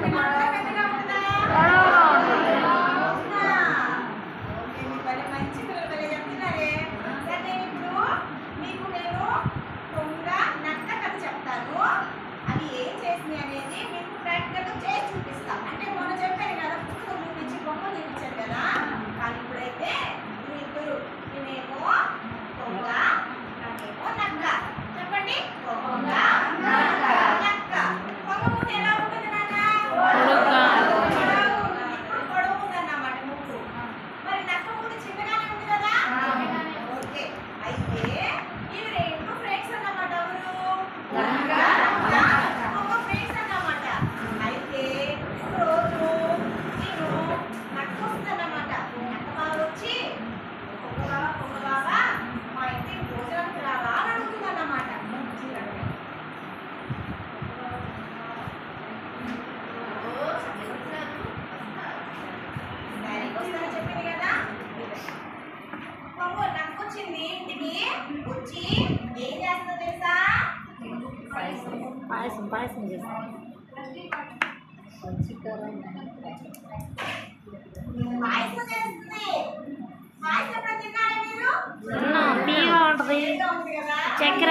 Thank you. పాయసం చేస్తాను పియ్య ఉంటుంది. చక్కెర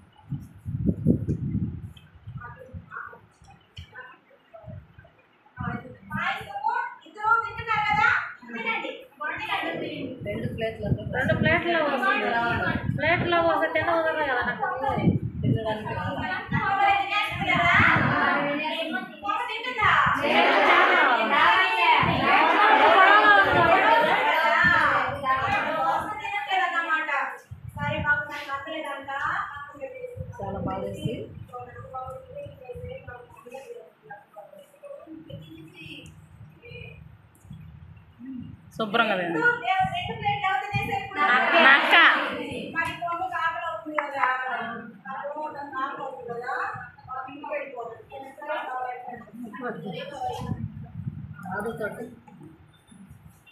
రెండు ప్లేట్ల ప్లేట్ల పోసే తినవదలే కదా నాకు. చాలా బాగా శుభ్రంగా లేదు నక్క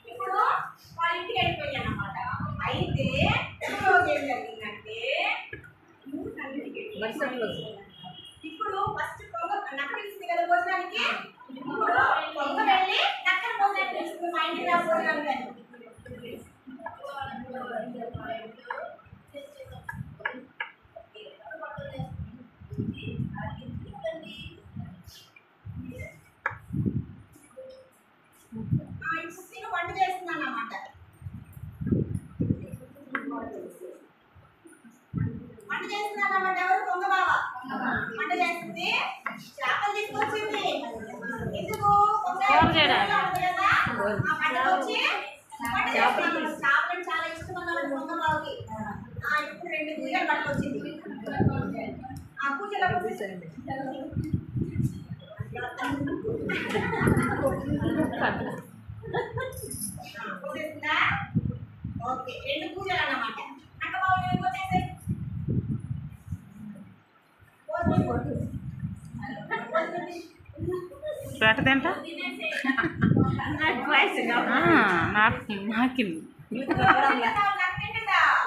ఇప్పుడు వాళ్ళ ఇంటికి వెళ్ళిపోయాను అనమాట అయితే రోజు ఏం జరిగిందంటే ఇప్పుడు ఫస్ట్ పొంగ నక్క తెలిసింది కదా భోజనానికి ఇప్పుడు పొంగ వెళ్ళి నక్కను భోజనానికి తెలుస్తుంది మా ఇంటికి రాబోతున్నాను కానీ ముసలికి ఇప్పుడు రెండు పూజలు పట్టుకొచ్చింది. ఆ పూజల ఓకే రెండు పూజలు అన్నమాట. అక్క బాబు వచ్చేసాయి పెట్టదేంట నాకు నాకింది.